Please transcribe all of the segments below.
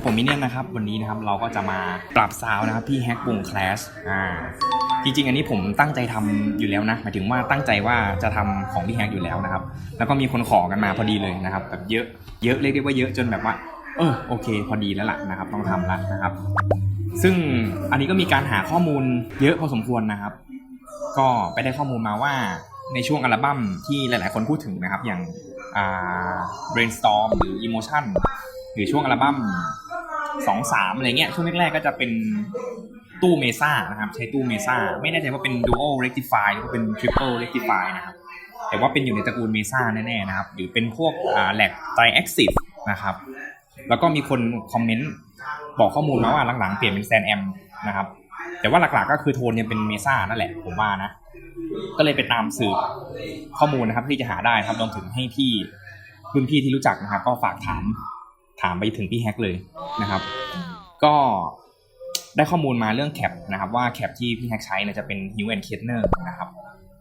สวัสดีครับผมมิเนี่ยนนะครับวันนี้นะครับเราก็จะมาปรับซาวนะครับที่แฮกวงคลาสอ่าจริงๆ อันนี้ผมตั้งใจทำอยู่แล้วนะหมายถึงว่าตั้งใจว่าจะทำของพี่แฮกอยู่แล้วนะครับ แล้วก็มีคนขอกันมาพอดีเลยนะครับแบบเยอะเยอะเรียกได้ว่าเยอะจนแบบว่า เออโอเค พอดีแล้วล่ะนะครับ ต้องทำล้วนะครับ ซึ่งอันนี้ก็มีการหาข้อมูลเยอะพอสมควรนะครับ ก็ไปได้ข้อมูลมาว่าในช่วงอัลบั้มที่หลาย ๆ คนพูดถึงนะครับ อย่างอ่า brainstorm หรือ emotion หรือช่วงอัลบั้ม สองสามอะไรเงี้ยช่วงแรกๆก็จะเป็นตู้เมซ่านะครับใช้ตู้เมซ่าไม่แน่ใจว่าเป็น dual rectify หรือว่าเป็น triple rectify นะครับแต่ว่าเป็นอยู่ในตระกูลเมซ่าแน่ๆนะครับหรือเป็นพวกอ่าแหลก triaxis นะครับแล้วก็มีคนคอมเมนต์บอกข้อมูลมาว่าหลังๆเปลี่ยนเป็นแซนแอมนะครับแต่ว่าหลักๆก็คือโทนยังเป็นเมซ่านั่นแหละผมว่านะก็เลยไปตามสืบข้อมูลนะครับที่จะหาได้ครับรวมถึงให้พี่รุ่นพี่ที่รู้จักนะครับ ก็ฝากถาม ถามไปถึงพี่แฮกเลยนะครับ ก็ได้ข้อมูลมาเรื่องแคปนะครับว่าแคปที่พี่แฮกใช้เนี่ยจะเป็น Hue and Kettner นะครับ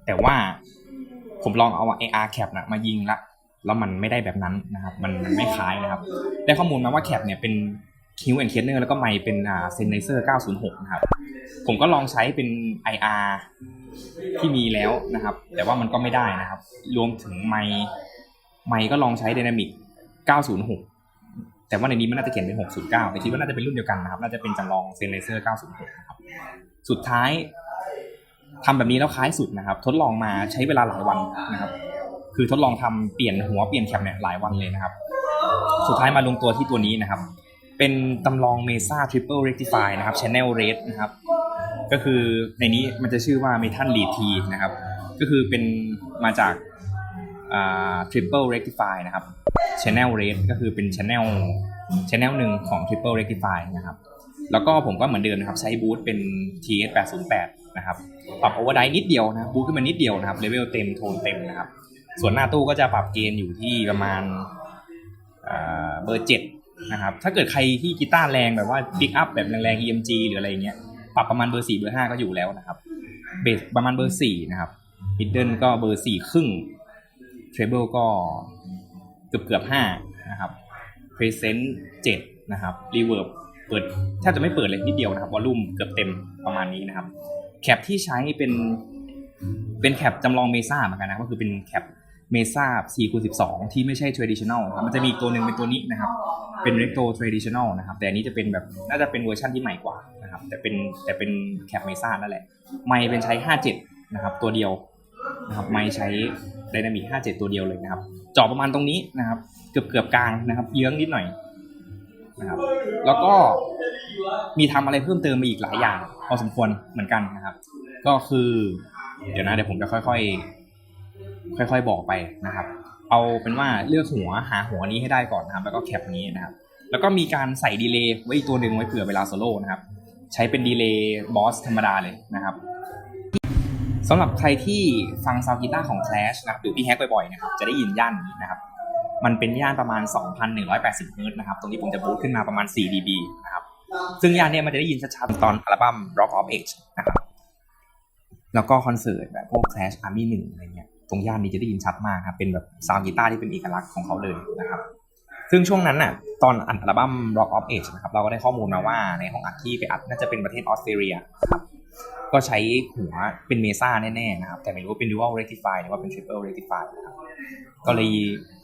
แต่ว่าผมลองเอา AR แคปนะมายิงละแล้วมันไม่ได้แบบนั้นนะครับ มันมันไม่คล้ายนะครับ ได้ข้อมูลมาว่าแคปเนี่ยเป็น Hue and Kettner แล้วก็ไมเป็นอ่า Sennheiser 906 นะครับ ผมก็ลองใช้เป็น IR ที่มีแล้วนะครับ แต่ว่ามันก็ไม่ได้นะครับ รวมถึงไมไมก็ลองใช้ Dynamic 906 แต่ว่าในนี้มันน่าจะเขียนเป็น 609 แต่คิดว่าน่าจะเป็นรุ่นเดียวกันนะครับ น่าจะเป็นจำลอง Sennheiser 906นะครับ สุดท้ายทำแบบนี้แล้วคล้ายสุดนะครับ ทดลองมาใช้เวลาหลายวันนะครับ คือทดลองทำเปลี่ยนหัวเปลี่ยนแคปเนี่ยหลายวันเลยนะครับ สุดท้ายมาลงตัวที่ตัวนี้นะครับ เป็นตำลอง Mesa Triple Rectify นะครับ Channel Rate นะครับ ก็คือในนี้มันจะชื่อว่า Metal Lead T นะครับ ก็คือเป็นมาจาก อ่า Triple Rectify นะครับ Channel Rate ก็คือเป็น Channel Channel หนึ่งของ Triple Rectify นะครับ แล้วก็ผมก็เหมือนเดิมนะครับ ใช้บูทเป็น TS 808นะครับ ปรับ Overdrive นิดเดียวนะบูทขึ้นมานิดเดียวนะครับเลเวลเต็มโทนเต็มนะครับ ส่วนหน้าตู้ก็จะปรับเกณฑ์อยู่ที่ประมาณเบอร์เจ็ดนะครับ ถ้าเกิดใครที่กีตาร์แรงแบบว่าปิกอัพแบบแรงๆ EMG หรืออะไรเงี้ย ปรับประมาณเบอร์สี่เบอร์ห้าก็อยู่แล้วนะครับ เบสประมาณเบอร์สี่นะครับมิดเดิลก็เบอร์สี่ครึ่ง เทรเบิลก็เกือบเกือบห้านะครับเพรสเซนต์เจ็ดนะครับรีเวิร์บเปิดแทบจะไม่เปิดเลยนิดเดียวนะครับวอลลุ่มเกือบเต็มประมาณนี้นะครับแคปที่ใช้เป็นเป็นแคปจำลองเมซ่าเหมือนกันนะก็คือเป็นแคปเมซ่า4คูณ12 ที่ไม่ใช่ traditional นะครับมันจะมีตัวหนึ่งเป็นตัวนี้นะครับ เป็น retro traditional นะครับ แต่อันนี้จะเป็นแบบน่าจะเป็นเวอร์ชันที่ใหม่กว่านะครับ แต่เป็นแต่เป็นแคปเมซ่านั่นแหละ ไมค์เป็นใช้ 57 นะครับ ตัวเดียว นะครับไมค์ใช้ Dynamic 57 ตัวเดียวเลยนะครับจอประมาณตรงนี้นะครับ เกือบเกือบกลางนะครับ เยื้องนิดหน่อยนะครับแล้วก็มีทำอะไรเพิ่มเติมมาอีกหลายอย่างพอสมควรเหมือนกันนะครับ ก็คือ เดี๋ยวนะเดี๋ยวผมจะค่อยๆ ค่อย ๆ บอกไปนะครับ เอาเป็นว่าเลือกหัวหาหัวนี้ให้ได้ก่อนนะครับ แล้วก็แคปนี้นะครับ แล้วก็มีการใส่ดีเลย์ไว้อีกตัวหนึ่งไว้เผื่อเวลาโซโล่นะครับ ใช้เป็นดีเลย์บอสธรรมดาเลยนะครับ สำหรับใครที่ฟังซาวด์กีตาร์ของ Clash นะครับหรือพี่แฮกบ่อยๆนะครับจะได้ยินย่านนี้นะครับ มันเป็นย่านประมาณ 2,180เฮิร์ตซ์นะครับ ตรงนี้ผมจะบูตขึ้นมาประมาณ 4 dB นะครับ ซึ่งย่านนี้มันจะได้ยินชัดๆตอนอัลบั้ม Rock of Age นะครับ แล้วก็คอนเสิร์ตแบบพวก Clash Army 1อะไรเงี้ยตรงย่านนี้จะได้ยินชัดมากครับเป็นแบบซาวด์กีตาร์ที่เป็นเอกลักษณ์ของเขาเลยนะครับซึ่งช่วงนั้นน่ะตอนอัดอัลบั้ม Rock of Age นะครับเราก็ได้ข้อมูลมาว่าในห้องอัดที่ไปอัดน่าจะเป็นประเทศออสเตรเลียครับ ก็ใช้หัวเป็นเมซ่าแน่ๆนะครับ แต่ไม่รู้ว่าเป็น dual rectify หรือว่าเป็น triple rectify นะครับก็เลย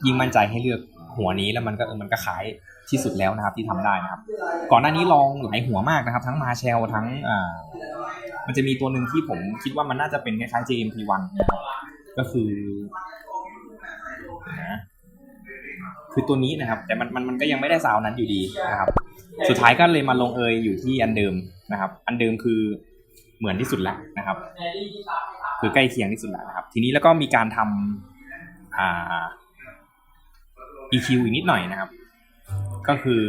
ยิ่งมั่นใจให้เลือกหัวนี้แล้วมันก็เออมันก็ขายที่สุดแล้วนะครับที่ทำได้นะครับ ก่อนหน้านี้ลองหลายหัวมากนะครับ ทั้งมาเชลทั้งอ่ามันจะมีตัวหนึ่งที่ผมคิดว่ามันน่าจะเป็นคล้ายๆ JMP1 นะครับก็คือนะคือตัวนี้นะครับ แต่มันมันมันก็ยังไม่ได้ซาวน์นั้นอยู่ดีนะครับ สุดท้ายก็เลยมาลงเอยอยู่ที่อันเดิมนะครับ อันเดิมคือ เหมือนที่สุดแล้วนะครับ คือใกล้เคียงที่สุดแล้วนะครับ ทีนี้แล้วก็มีการทำอ่า EQ อีกนิดหน่อยนะครับ ก็คือ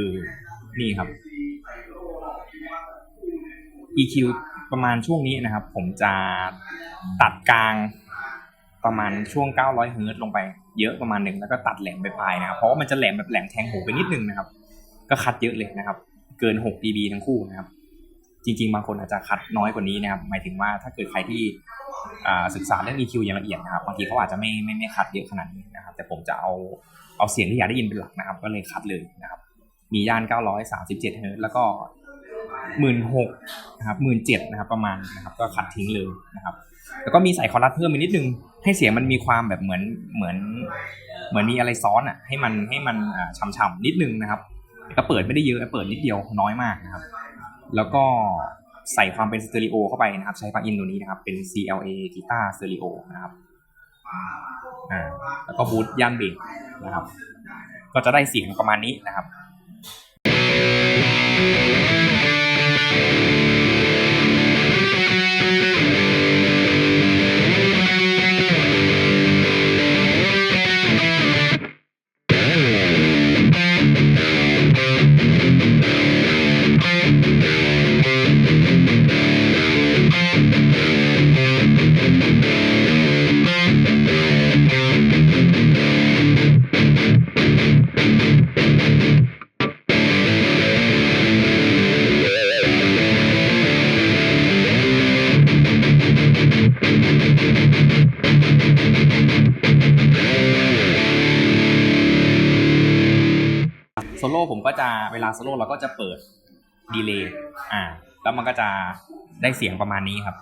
นี่ครับ EQ ประมาณช่วงนี้นะครับ ผมจะตัดกลางประมาณช่วง 900เฮิร์ตซ์ลงไปเยอะประมาณหนึ่งแล้วก็ตัดแหลมไปปลายนะครับ เพราะว่ามันจะแหลมแบบแหลมแทงหูไปนิดนึงนะครับ ก็คัดเยอะเลยนะครับ เกิน 6 dB ทั้งคู่นะครับ จริง ๆ บางคนอาจจะคัดน้อยกว่านี้นะครับหมายถึงว่าถ้าเกิดใครที่ศึกษาเรื่อง EQ อย่างละเอียดนะครับบางทีเขาอาจจะไม่ไม่ไม่คัดเยอะขนาดนี้นะครับ แต่ผมจะเอาเอาเสียงที่อยากได้ยินเป็นหลักนะครับ ก็เลยคัดเลยนะครับ มีย่าน 937เฮิร์ตแล้วก็16,000นะครับ17,000นะครับประมาณนะครับ ก็ขัดทิ้งเลยนะครับ แล้วก็มีใส่คอรัสเพิ่มอีกนิดนึง ให้เสียงมันมีความแบบเหมือนเหมือน เหมือนมีอะไรซ้อนอะให้มันให้มันฉ่ำๆนิดนึงนะครับก็เปิดไม่ได้เยอะเปิดนิดเดียวน้อยมากนะครับ แล้วก็ใส่ความเป็นสเตอริโอเข้าไปนะครับ ใช้ปลั๊กอินตัวนี้นะครับ เป็น CLA กีตาร์สเตอริโอนะครับอ่าแล้วก็บูทย่านเบรกนะครับ ก็จะได้เสียงประมาณนี้นะครับ โซโล่ผมก็จะเวลาโซโล่เราก็จะเปิดดีเลย์อ่า แล้วมันก็จะได้เสียงประมาณนี้ครับ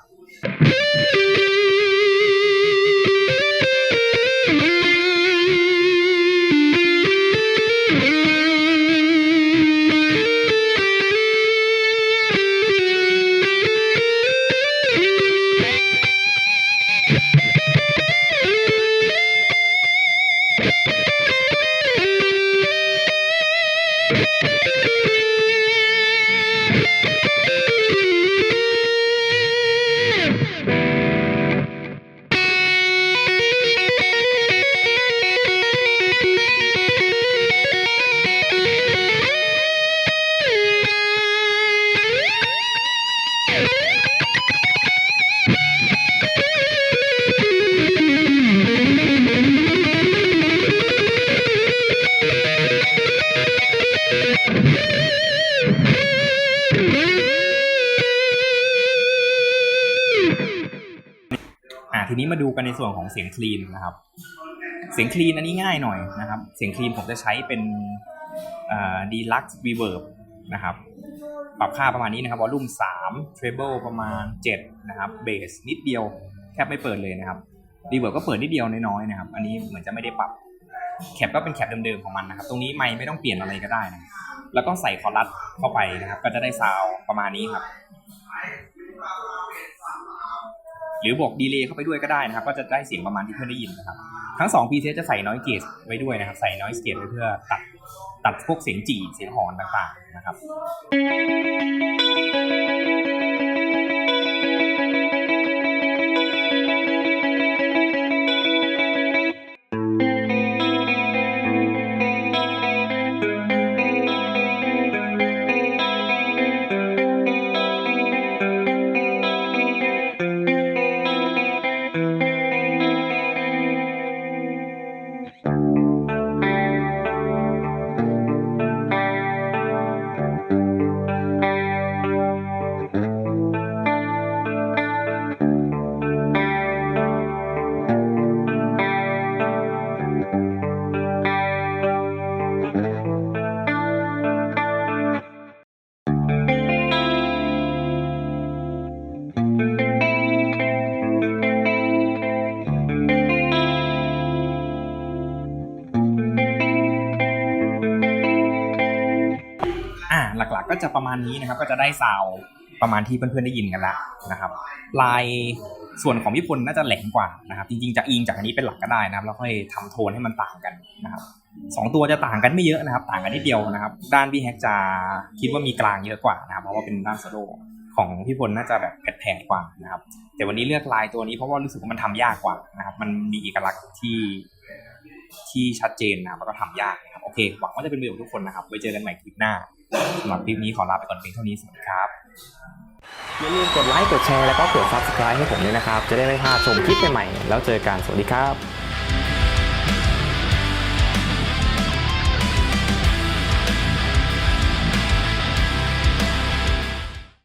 อ่าทีนี้มาดูกันในส่วนของเสียงคลีนนะครับ เสียงคลีนอันนี้ง่ายหน่อยนะครับ เสียงคลีนผมจะใช้เป็นดีลักซ์รีเวิร์บนะครับ ปรับค่าประมาณนี้นะครับวอลลุ่ม3 treble ประมาณ 7 นะครับเบสนิดเดียวแทบไม่เปิดเลยนะครับรีเวิร์บก็เปิดนิดเดียวน้อยๆนะครับ อันนี้เหมือนจะไม่ได้ปรับ แคปก็เป็นแคปเดิมๆของมันนะครับ ตรงนี้ไม่ไม่ต้องเปลี่ยนอะไรก็ได้นะแล้วก็ใส่คอรัสเข้าไปนะครับ ก็จะได้ซาวประมาณนี้ครับ หรือบวกดีเลย์เข้าไปด้วยก็ได้นะครับ ก็จะได้เสียงประมาณที่เพื่อนได้ยินนะครับ ทั้ง2 preset จะใส่ noise gate ไว้ด้วยนะครับ ใส่ noise gate ไว้เพื่อตัดตัดพวกเสียงจี่เสียงหอนต่างๆนะครับ ก็จะประมาณนี้นะครับ ก็จะได้ซาวด์ประมาณที่เพื่อนๆได้ยินกันแล้วนะครับ ลายส่วนของพี่พลน่าจะแหลมกว่านะครับ จริงๆจะอิงจากอันนี้เป็นหลักก็ได้นะครับแล้วค่อยทำโทนให้มันต่างกันนะครับสองตัวจะต่างกันไม่เยอะนะครับ ต่างกันนิดเดียวนะครับ ด้านพี่แฮกจะคิดว่ามีกลางเยอะกว่านะครับ เพราะว่าเป็นด้านโซโล่ของพี่พลน่าจะแบบแผดๆกว่านะครับ แต่วันนี้เลือกลายตัวนี้เพราะว่ารู้สึกว่ามันทำยากกว่านะครับ มันมีเอกลักษณ์ที่ที่ชัดเจนนะครับแล้วก็ทำยากนะครับโอเคหวังว่าจะเป็นประโยชน์ทุกคนนะครับไว้เจอกันใหม่คลิปหน้า สำหรับคลิปนี้ขอลาไปก่อนเพียงเท่านี้สวัสดีครับอย่าลืมกดไลค์กดแชร์แล้วก็กด subscribe ให้ผมด้วยนะครับ จะได้ไม่พลาดชมคลิปใหม่ๆแล้วเจอกันสวัสดีครับ